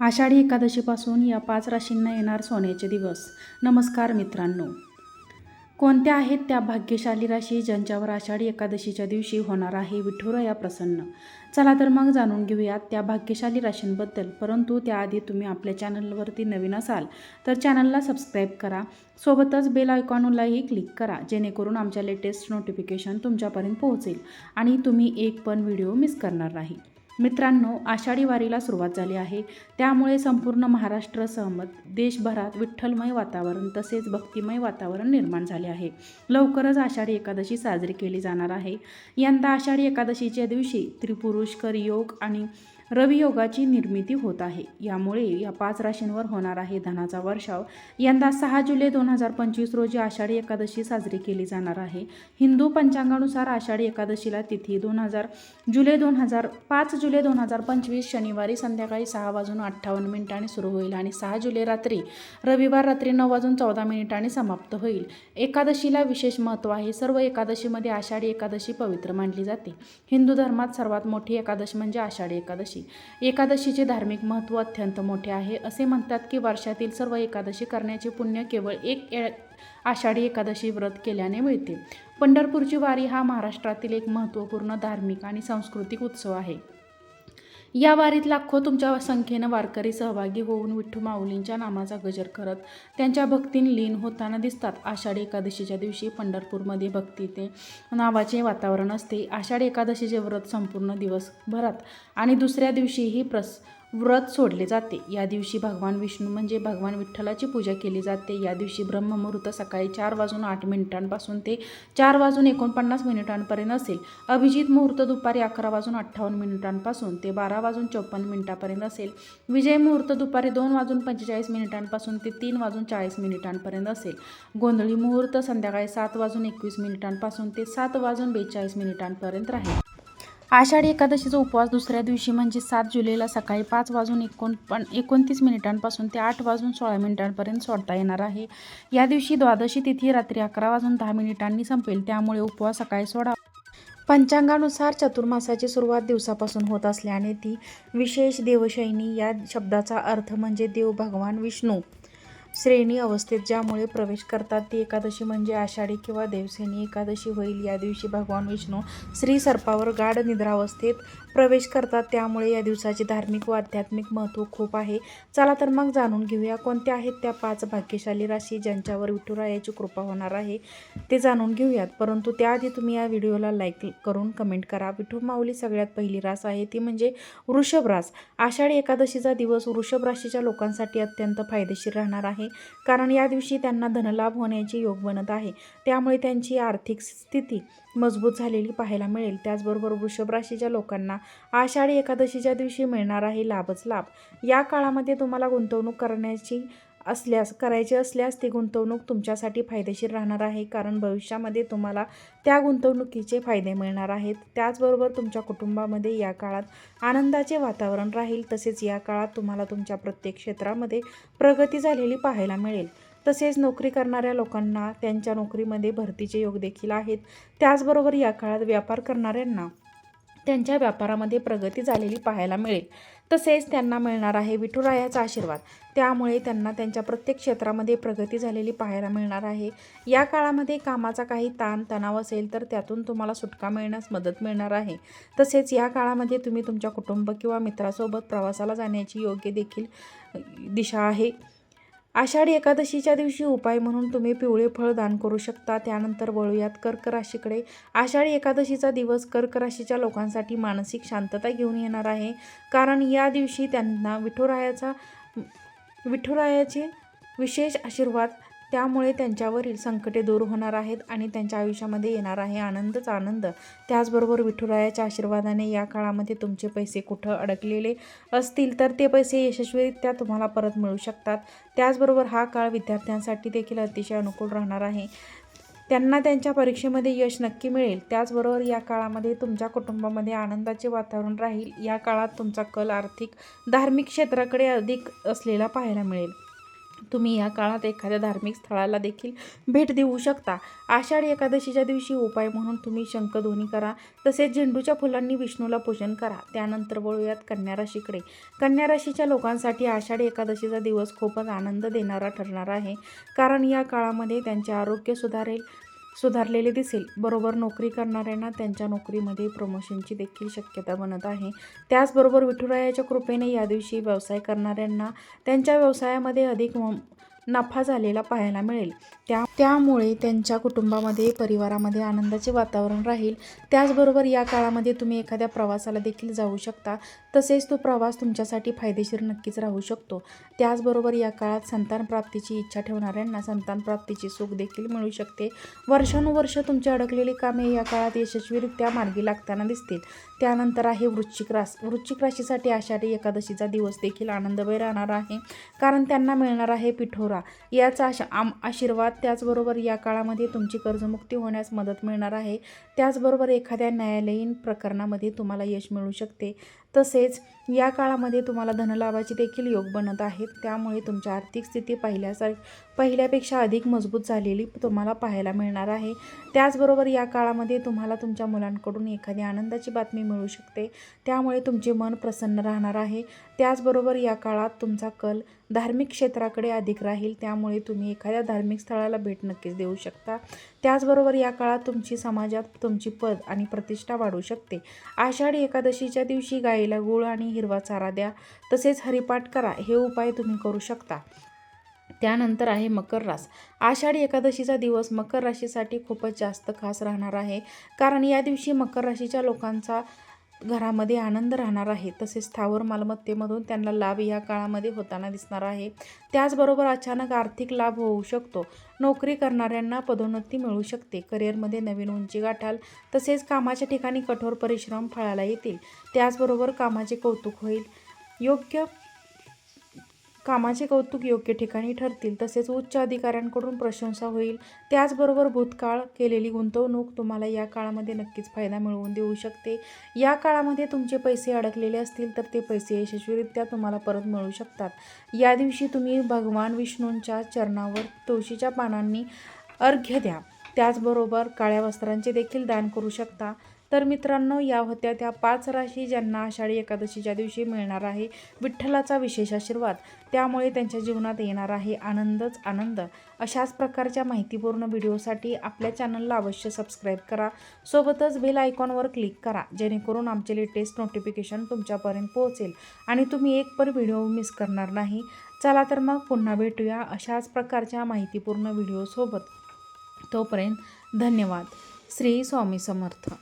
आषाढी एकादशीपासून या पाच राशींना येणार सोन्याचे दिवस. नमस्कार मित्रांनो. कोणत्या आहेत त्या भाग्यशाली राशी ज्यांच्यावर आषाढी एकादशीच्या दिवशी होणार आहे विठुराया प्रसन्न? चला तर मग जाणून घेऊयात त्या भाग्यशाली राशींबद्दल. परंतु त्याआधी तुम्ही आपल्या चॅनलवरती नवीन असाल तर चॅनलला सबस्क्राईब करा. सोबतच बेल आयकॉनलाही क्लिक करा जेणेकरून आमच्या लेटेस्ट नोटिफिकेशन तुमच्यापर्यंत पोहोचेल आणि तुम्ही एक पण व्हिडिओ मिस करणार नाही. मित्रांनो आषाढी वारीला सुरुवात झाली आहे. त्यामुळे संपूर्ण महाराष्ट्र सहमत. देशभरात विठ्ठलमय वातावरण तसेच भक्तिमय वातावरण निर्माण झाले आहे. लवकरच आषाढी एकादशी साजरी केली जाणार आहे. यंदा आषाढी एकादशीच्या दिवशी त्रिपुरुषकर योग आणि रवियोगाची निर्मिती होत आहे. यामुळे या पाच राशींवर होणार आहे धनाचा वर्षाव. यंदा सहा जुलै दोन हजार पंचवीस रोजी आषाढी एकादशी साजरी केली जाणार आहे. हिंदू पंचांगानुसार आषाढी एकादशीला तिथी दोन हजार जुलै दोन हजार पाच जुलै दोन हजार पंचवीस शनिवारी संध्याकाळी सहा वाजून अठ्ठावन्न मिनिटांनी सुरू होईल आणि सहा जुलै रात्री रविवार रात्री नऊ वाजून चौदा मिनिटांनी समाप्त होईल. एकादशीला विशेष महत्त्व आहे. सर्व एकादशीमध्ये आषाढी एकादशी पवित्र मानली जाते. हिंदू धर्मात सर्वात मोठी एकादशी म्हणजे आषाढी एकादशी. एकादशीचे धार्मिक महत्त्व अत्यंत मोठे आहे असे म्हणतात की वर्षातील सर्व एकादशी करण्याचे पुण्य केवळ एक आषाढी एकादशी व्रत केल्याने मिळते. पंढरपूरची वारी हा महाराष्ट्रातील एक महत्त्वपूर्ण धार्मिक आणि सांस्कृतिक उत्सव आहे. या वारीत लाखो तुमच्या संख्येनं वारकरी सहभागी होऊन विठ्ठू माऊलींच्या नामाचा गजर करत त्यांच्या भक्तीन लीन होताना दिसतात. आषाढी एकादशीच्या दिवशी पंढरपूरमध्ये भक्ती ते नावाचे वातावरण असते. आषाढी एकादशीचे व्रत संपूर्ण दिवसभरात आणि दुसऱ्या दिवशीही प्रस व्रत सोडले जाते. या दिवशी भगवान विष्णू म्हणजे भगवान विठ्ठलाची पूजा केली जाते. या दिवशी ब्रह्ममुहूर्त सकाळी चार वाजून आठ मिनिटांपासून ते चार वाजून एकोणपन्नास मिनिटांपर्यंत असेल. अभिजित मुहूर्त दुपारी अकरा वाजून अठ्ठावन्न मिनिटांपासून ते बारा वाजून चौपन्न मिनिटांपर्यंत असेल. विजय मुहूर्त दुपारी दोन वाजून पंचेचाळीस मिनिटांपासून ते तीन वाजून चाळीस मिनिटांपर्यंत असेल. गोंधळी मुहूर्त संध्याकाळी सात वाजून एकवीस मिनिटांपासून ते सात वाजून बेचाळीस मिनिटांपर्यंत राहील. आषाढी एकादशीचा उपवास दुसऱ्या दिवशी म्हणजे सात जुलैला सकाळी पाच वाजून एकोण पण एकोणतीस मिनिटांपासून ते आठ वाजून सोळा मिनिटांपर्यंत सोडता येणार आहे. या दिवशी द्वादशी तिथी रात्री अकरा वाजून दहा मिनिटांनी संपेल. त्यामुळे उपवास सकाळी सोडा. पंचांगानुसार चतुर्मासाची सुरुवात दिवसापासून होत असल्याने ती विशेष देवशैनी या शब्दाचा अर्थ म्हणजे देव भगवान विष्णू. श्रेणी अवस्थेत ज्यामुळे प्रवेश करतात ती एकादशी म्हणजे आषाढी किंवा देवसेनी एकादशी होईल. या दिवशी भगवान विष्णू श्री सर्पावर गाढ निद्रावस्थेत प्रवेश करतात. त्यामुळे या दिवसाचे धार्मिक व आध्यात्मिक महत्त्व खूप आहे. चला तर मग जाणून घेऊया कोणत्या आहेत त्या पाच भाग्यशाली राशी ज्यांच्यावर विठुरायाची कृपा होणार आहे ते जाणून घेऊयात. परंतु त्याआधी तुम्ही या व्हिडिओला लाईक करून कमेंट करा. विठू माऊली सगळ्यात पहिली रास आहे. ती म्हणजे वृषभ रास. आषाढी एकादशीचा दिवस वृषभ राशीच्या लोकांसाठी अत्यंत फायदेशीर राहणार आहे. कारण या दिवशी त्यांना धनलाभ होण्याचे योग बनत आहे. त्यामुळे त्यांची आर्थिक स्थिती मजबूत झालेली पाहायला मिळेल. त्याचबरोबर वृषभ राशीच्या लोकांना आषाढी एकादशीच्या दिवशी मिळणार आहे लाभच लाभ. या काळामध्ये तुम्हाला गुंतवणूक करण्याची असल्यास करायची असल्यास ती गुंतवणूक तुमच्यासाठी फायदेशीर राहणार आहे. कारण भविष्यामध्ये तुम्हाला त्या गुंतवणुकीचे फायदे मिळणार आहेत. त्याचबरोबर तुमच्या कुटुंबामध्ये या काळात आनंदाचे वातावरण राहील. तसेच या काळात तुम्हाला तुमच्या प्रत्येक क्षेत्रामध्ये प्रगती झालेली पाहायला मिळेल. तसेच नोकरी करणाऱ्या लोकांना त्यांच्या नोकरीमध्ये भरतीचे योग देखील आहेत. त्याचबरोबर या काळात व्यापार करणाऱ्यांना त्यांच्या व्यापारामध्ये प्रगती झालेली पाहायला मिळेल. तसेच त्यांना मिळणार आहे विठुरायाचा आशीर्वाद. त्यामुळे त्यांना त्यांच्या प्रत्येक क्षेत्रामध्ये प्रगती झालेली पाहायला मिळणार आहे. या काळामध्ये कामाचा काही ताण तणाव असेल तर त्यातून तुम्हाला सुटका मिळण्यास मदत मिळणार आहे. तसेच या काळामध्ये तुम्ही तुमच्या कुटुंब किंवा मित्रासोबत प्रवासाला जाण्याची योग्य देखील दिशा आहे. आषाढी एकादशीच्या दिवशी उपाय म्हणून तुम्ही पिवळे फळ दान करू शकता. त्यानंतर वळूयात कर्क राशीकडे. आषाढी एकादशीचा दिवस कर्क राशीच्या लोकांसाठी मानसिक शांतता घेऊन येणार आहे. कारण या दिवशी त्यांना विठुरायाचा विठुरायाचे विशेष आशीर्वाद त्यामुळे त्यांच्यावरील संकटे दूर होणार आहेत आणि त्यांच्या आयुष्यामध्ये येणार आहे आनंदच आनंद. त्याचबरोबर विठुरायाच्या आशीर्वादाने या काळामध्ये तुमचे पैसे कुठं अडकलेले असतील तर ते पैसे यशस्वीरित्या तुम्हाला परत मिळू शकतात. त्याचबरोबर हा काळ विद्यार्थ्यांसाठी देखील अतिशय अनुकूल राहणार आहे. त्यांना त्यांच्या परीक्षेमध्ये यश नक्की मिळेल. त्याचबरोबर या काळामध्ये तुमच्या कुटुंबामध्ये आनंदाचे वातावरण राहील. या काळात तुमचा कल आर्थिक धार्मिक क्षेत्राकडे अधिक असलेला पाहायला मिळेल. तुम्ही या काळात एखाद्या धार्मिक स्थळाला देखील भेट देऊ शकता. आषाढी एकादशीच्या दिवशी उपाय म्हणून तुम्ही शंखध्वनी करा तसेच झेंडूच्या फुलांनी विष्णूला पूजन करा. त्यानंतर वळूयात कन्या राशीकडे. कन्या राशीच्या लोकांसाठी आषाढी एकादशीचा दिवस खूपच आनंद देणारा ठरणार आहे. कारण या काळामध्ये त्यांचे आरोग्य सुधारेल सुधारलेले दिसेल. बरोबर नोकरी करणाऱ्यांना त्यांच्या नोकरीमध्ये प्रमोशनची देखील शक्यता बनत आहे. त्याचबरोबर विठुरायाच्या कृपेने या दिवशी व्यवसाय करणाऱ्यांना त्यांच्या व्यवसायामध्ये अधिक नफा झालेला पाहायला मिळेल. त्या त्यामुळे त्यांच्या कुटुंबामध्ये परिवारामध्ये आनंदाचे वातावरण राहील. त्याचबरोबर या काळामध्ये तुम्ही एखाद्या प्रवासाला देखील जाऊ शकता. तसेच तो प्रवास तुमच्यासाठी फायदेशीर नक्कीच राहू शकतो. त्याचबरोबर या काळात संतान प्राप्तीची इच्छा ठेवणाऱ्यांना संतान प्राप्तीची सुख देखील मिळू शकते. वर्षानुवर्ष तुमची अडकलेली कामे या काळात यशस्वीरित्या मार्गी लागताना दिसतील. त्यानंतर आहे वृश्चिक रास वृश्चिक राशीसाठी आषाढी एकादशीचा दिवस देखील आनंदमय राहणार आहे. कारण त्यांना मिळणार आहे पिठोरा. याचा आश आम आशीर्वाद त्याचबरोबर या काळामध्ये तुमची कर्जमुक्ती होण्यास मदत मिळणार आहे. त्याचबरोबर एखाद्या न्यायालयीन प्रकरणामध्ये तुम्हाला यश मिळू शकते. तसेच या काळामध्ये तुम्हाला धनलाभाची देखील योग बनत आहेत. त्यामुळे तुमची आर्थिक स्थिती पहिल्यासार पहिल्यापेक्षा अधिक मजबूत झालेली तुम्हाला पाहायला मिळणार आहे. त्याचबरोबर या काळामध्ये तुम्हाला तुमच्या मुलांकडून एखादी आनंदाची बातमी मिळू शकते. त्यामुळे तुमचे मन प्रसन्न राहणार आहे. त्याचबरोबर या काळात तुमचा कल धार्मिक क्षेत्राकडे अधिक राहील. त्यामुळे तुम्ही एखाद्या धार्मिक स्थळाला भेट नक्कीच देऊ शकता. त्याचबरोबर या काळात तुमची समाजात तुमची पद आणि प्रतिष्ठा वाढू शकते. आषाढी एकादशीच्या दिवशी गाईला गुळ आणि हिरवा चारा द्या. तसेच हरिपाठ करा. हे उपाय तुम्ही करू शकता. त्यानंतर आहे मकर रास. आषाढी एकादशीचा दिवस मकर राशीसाठी खूपच जास्त खास राहणार आहे. कारण या दिवशी मकर राशीच्या लोकांचा घरामध्ये आनंद राहणार आहे. तसेच स्थावर मालमत्तेमधून त्यांना लाभ या काळामध्ये होताना दिसणार आहे. त्याचबरोबर अचानक आर्थिक लाभ होऊ शकतो. नोकरी करणाऱ्यांना पदोन्नती मिळू शकते. करिअरमध्ये नवीन उंची गाठाल. तसेच कामाच्या ठिकाणी कठोर परिश्रम फळाला येतील. त्याचबरोबर कामाचे कौतुक होईल. योग्य कामाचे कौतुक योग्य ठिकाणी ठरतील तसेच उच्च अधिकाऱ्यांकडून प्रशंसा होईल. त्याचबरोबर भूतकाळ केलेली गुंतवणूक तुम्हाला या काळामध्ये नक्कीच फायदा मिळवून देऊ शकते. या काळामध्ये तुमचे पैसे अडकलेले असतील तर ते पैसे यशस्वीरित्या तुम्हाला परत मिळू शकतात. या दिवशी तुम्ही भगवान विष्णूंच्या चरणावर तुळशीच्या पानांनी अर्घ्य द्या. त्याचबरोबर काळ्या वस्त्रांचे देखील दान करू शकता. तर मित्रांनो या होत्या त्या पाच राशी ज्यांना आषाढी एकादशीच्या दिवशी मिळणार आहे विठ्ठलाचा विशेष आशीर्वाद. त्यामुळे त्यांच्या जीवनात येणार आहे आनंदच आनंद. अशाच प्रकारच्या माहितीपूर्ण व्हिडिओसाठी आपल्या चॅनलला अवश्य सबस्क्राईब करा. सोबतच बेल आयकॉनवर क्लिक करा जेणेकरून आमचे लेटेस्ट नोटिफिकेशन तुमच्यापर्यंत पोहोचेल आणि तुम्ही एक पण व्हिडिओ मिस करणार नाही. चला तर मग पुन्हा भेटूया अशाच प्रकारच्या माहितीपूर्ण व्हिडिओसोबत. तोपर्यंत धन्यवाद. श्री स्वामी समर्थ.